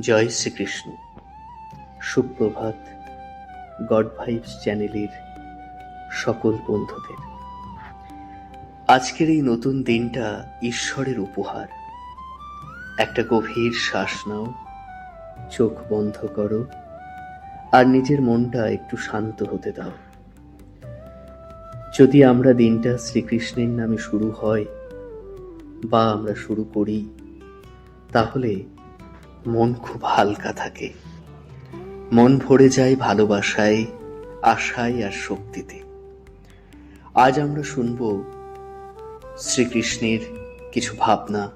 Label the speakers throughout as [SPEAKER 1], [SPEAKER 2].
[SPEAKER 1] জয় শ্রীকৃষ্ণ। সুপ্রভাত god vibes চ্যানেলের সকল বন্ধুদের। আজকের এই নতুন দিনটা ঈশ্বরের উপহার। একটা গভীর শ্বাস নাও, চোখ বন্ধ করো, আর নিজের মনটা একটু শান্ত হতে দাও। যদি আমরা দিনটা শ্রীকৃষ্ণের নামে শুরু হয় বা আমরা শুরু করি, তাহলে মন খুব হালকা থাকে। মন ভরে যায় ভালোবাসায়, আশায় আর শক্তিতে। আজ আমরা শুনব শ্রীকৃষ্ণের কিছু ভাবনা,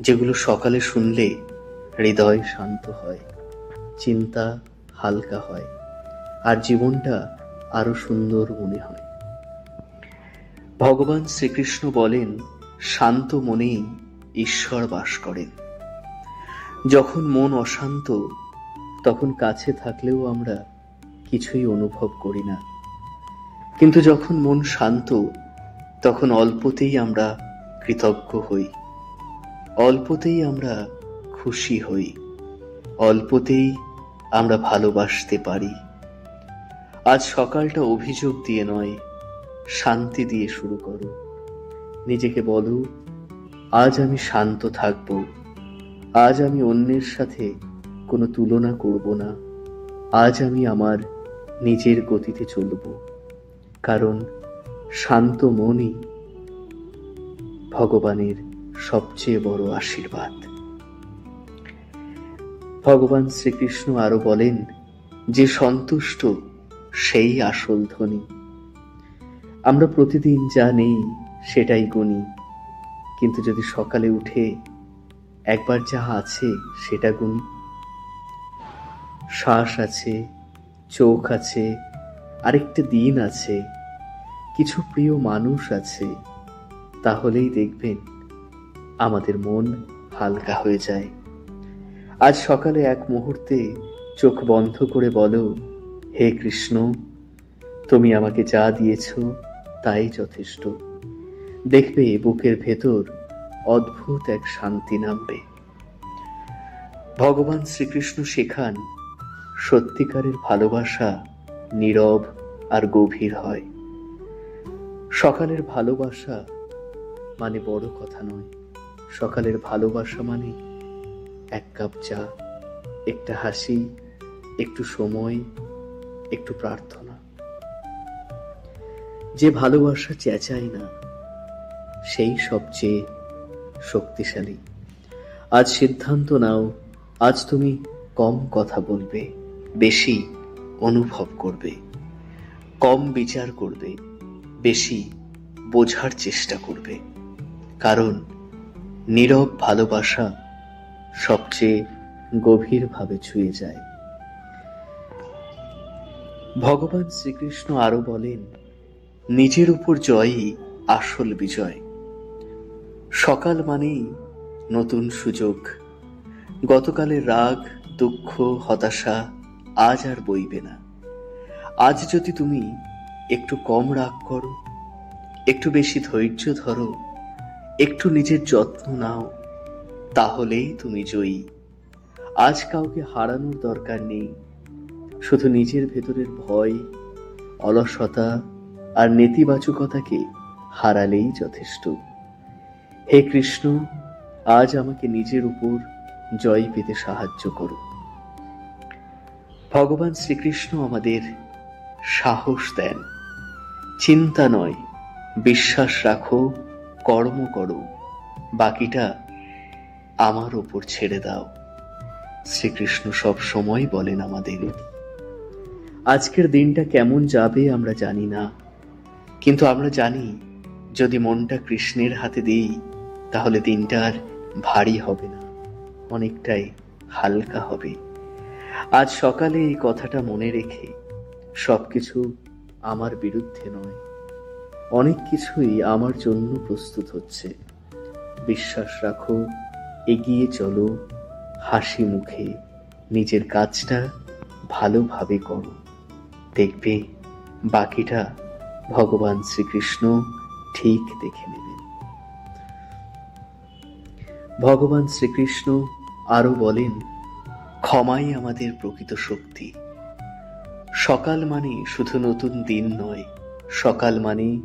[SPEAKER 1] যেগুলো সকালে শুনলে হৃদয় শান্ত হয়, চিন্তা হালকা হয়, আর জীবনটা আরও সুন্দর মনে হয়। ভগবান শ্রীকৃষ্ণ বলেন, শান্ত মনেই ঈশ্বর বাস করেন। যখন মন অশান্ত, তখন কাছে থাকলেও আমরা কিছুই অনুভব করি না। কিন্তু যখন মন শান্ত, তখন অল্পতেই আমরা কৃতজ্ঞ হই। অল্পতেই আমরা খুশি হই। অল্পতেই আমরা ভালোবাসতে পারি। আজ সকালটা অভিযোগ দিয়ে নয়, শান্তি দিয়ে শুরু করো। নিজেকে বলো, আজ আমি শান্ত থাকব। আজ আমি অন্যের সাথে কোনো তুলনা করব না। আজ আমি আমার নিজের গতিতে চলব। কারণ শান্ত মনই ভগবানের সবচেয়ে বড় আশীর্বাদ। ভগবান শ্রীকৃষ্ণ আরও বলেন যে, সন্তুষ্ট সেই আসল ধ্বনি আমরা প্রতিদিন যা নেই সেটাই গুণী। কিন্তু যদি সকালে উঠে একবার যা আছে, সেটা গুনি শ্বাস আছে, চোখ আছে, আরেকটা দিন আছে, কিছু প্রিয় মানুষ আছে, তাহলেই দেখবেন আমাদের মন হালকা হয়ে যায়। আজ সকালে এক মুহূর্তে চোখ বন্ধ করে বলো, হে কৃষ্ণ, তুমি আমাকে যা দিয়েছ, তাই যথেষ্ট। দেখবে বুকের ভেতর অদ্ভুত এক শান্তি নামবে। ভগবান শ্রীকৃষ্ণ শেখান, সত্যিকারের ভালোবাসা নীরব আর গভীর হয়। সকালের ভালোবাসা মানে বড় কথা নয়। সকালের ভালোবাসা মানে এক কাপ চা, একটা হাসি, একটু সময়, একটু প্রার্থনা। যে ভালোবাসা চেঁচায় না, সেই সবচেয়ে শক্তিশালী। আজ সিদ্ধান্ত নাও আজ তুমি কম কথা বলবে, বেশি অনুভব করবে, কম বিচার করবে, বেশি বোঝার চেষ্টা করবে। কারণ নীরব ভালোবাসা সবচেয়ে গভীরভাবে ছুঁয়ে যায়। ভগবান শ্রীকৃষ্ণ আরও বলেন, নিজের উপর জয়ই আসল বিজয়। সকাল মানেই নতুন সুযোগ গতকালের রাগ, দুঃখ, হতাশা আজ আর বইবে না। আজ যদি তুমি একটু কম রাগ করো, একটু বেশি ধৈর্য ধরো, একটু নিজের যত্ন নাও, তাহলেই তুমি জয়ী। আজ কাউকে হারানোর দরকার নেই, শুধু নিজের ভেতরের ভয়, অলসতা আর নেতিবাচকতাকে হারালেই যথেষ্ট। হে কৃষ্ণ, আজ আমাকে নিজের উপর জয় পেতে সাহায্য করো। ভগবান শ্রীকৃষ্ণ আমাদের সাহস দেন। চিন্তা নয়, বিশ্বাস রাখো, কর্ম করো, বাকিটা আমার ওপর ছেড়ে দাও। শ্রীকৃষ্ণ সব সময় বলেন আমাদের, আজকের দিনটা কেমন যাবে আমরা জানি না, কিন্তু আমরা জানি যদি মনটা কৃষ্ণের হাতে দিই, তাহলে দিনটা আর ভারী হবে না। অনেকটাই হালকা হবে। আজ সকালে এই কথাটা মনে রেখে সবকিছু আমার বিরুদ্ধে নয়, অনেক কিছুই আমার জন্য প্রস্তুত হচ্ছে। বিশ্বাস রাখো, এগিয়ে চলো, হাসি মুখে নিজের কাজটা ভালোভাবে করো। দেখবে বাকিটা ভগবান শ্রীকৃষ্ণ ঠিক দেখে নেবেন। ভগবান শ্রীকৃষ্ণ আরও বলেন, ক্ষমাই আমাদের প্রকৃত শক্তি। সকাল মানে শুধু নতুন দিন নয়, সকাল মানে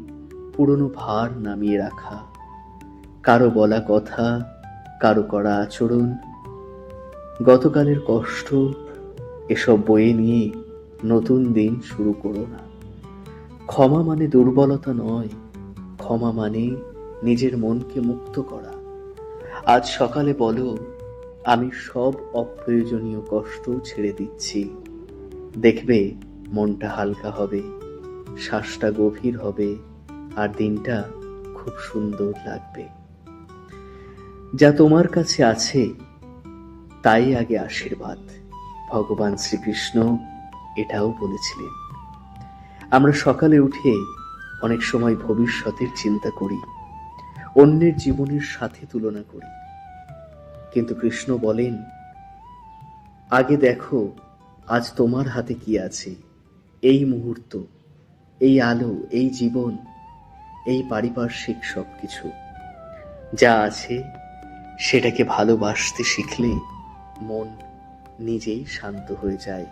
[SPEAKER 1] পুরনো ভার নামিয়ে রাখা। কারও বলা কথা, কারও করা আচরণ, গতকালের কষ্ট, এসব বয়ে নিয়ে নতুন দিন শুরু করো না। ক্ষমা মানে দুর্বলতা নয়, ক্ষমা মানে নিজের মনকে মুক্ত করা। আজ সকালে বলো আমি সব অপ্রয়োজনীয় কষ্ট ছেড়ে দিচ্ছি। দেখবে, মনটা হালকা হবে, শ্বাসটা গভীর হবে, আর দিনটা খুব সুন্দর লাগবে। যা তোমার কাছে আছে, তাই আগে আশীর্বাদ। ভগবান শ্রীকৃষ্ণ এটাও বলেছিলেন। আমরা সকালে উঠে অনেক সময় ভবিষ্যতের চিন্তা করি, অন্যের জীবনের সাথে তুলনা করি। কিন্তু কৃষ্ণ বলেন, আগে দেখো, আজ তোমার হাতে কি আছে। এই মুহূর্ত, এই আলো, এই জীবন, এই পারিপার্শ্বিক সব কিছু যা আছে, সেটাকে ভালোবাসতে শিখলে মন নিজেই শান্ত হয়ে যায়।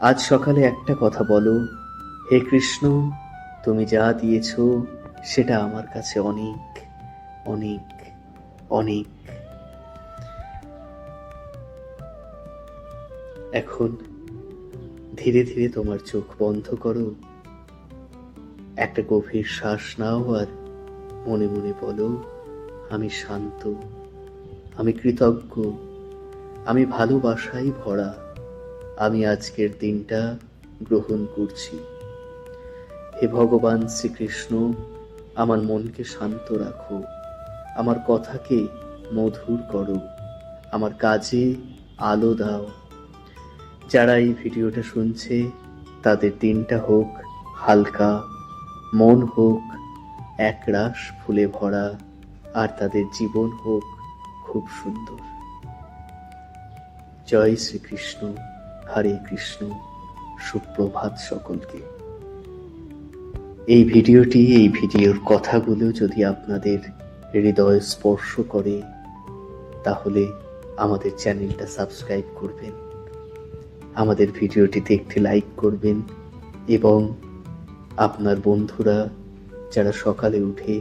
[SPEAKER 1] আজ সকালে একটা কথা বলো, হে কৃষ্ণ, তুমি যা দিয়েছ, সেটা আমার কাছে অনেক অনেক অনেক। এখন ধীরে ধীরে তোমার চোখ বন্ধ করো। একটা গভীর শ্বাস নাও আর মনে মনে বলো, আমি শান্ত, আমি কৃতজ্ঞ, আমি ভালোবাসাই ভরা, আমি আজকের দিনটা গ্রহণ করছি। হে ভগবান শ্রীকৃষ্ণ, আমার মনকে শান্ত রাখো, আমার কথাকে মধুর করো, আমার কাজে আলো দাও। যারা এই ভিডিওটা শুনছে, তাদের দিনটা হোক হালকা, মন হোক একরাশ ফুলে ভরা, আর তাদের জীবন হোক খুব সুন্দর। জয় শ্রীকৃষ্ণ, হরে কৃষ্ণ, সুপ্রভাত সকলকে। এই ভিডিওটি, এই ভিডিওর কথাগুলো যদি আপনাদের হৃদয় স্পর্শ করে, তাহলে আমাদের চ্যানেলটা সাবস্ক্রাইব করবেন। আমাদের ভিডিওটিতে একটি লাইক করবেন এবং আপনার বন্ধুরা যারা সকালে উঠে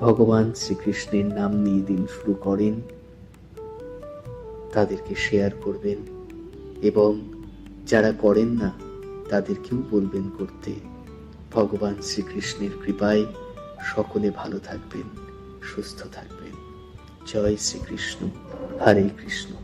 [SPEAKER 1] ভগবান শ্রীকৃষ্ণের নাম নিয়ে দিন শুরু করেন, তাদেরকে শেয়ার করবেন এবং যারা করেন না, তাদেরকেও বলবেন করতে। ভগবান শ্রীকৃষ্ণের কৃপায় সকলে ভালো থাকবেন, সুস্থ থাকবেন। জয় শ্রীকৃষ্ণ। হরে কৃষ্ণ।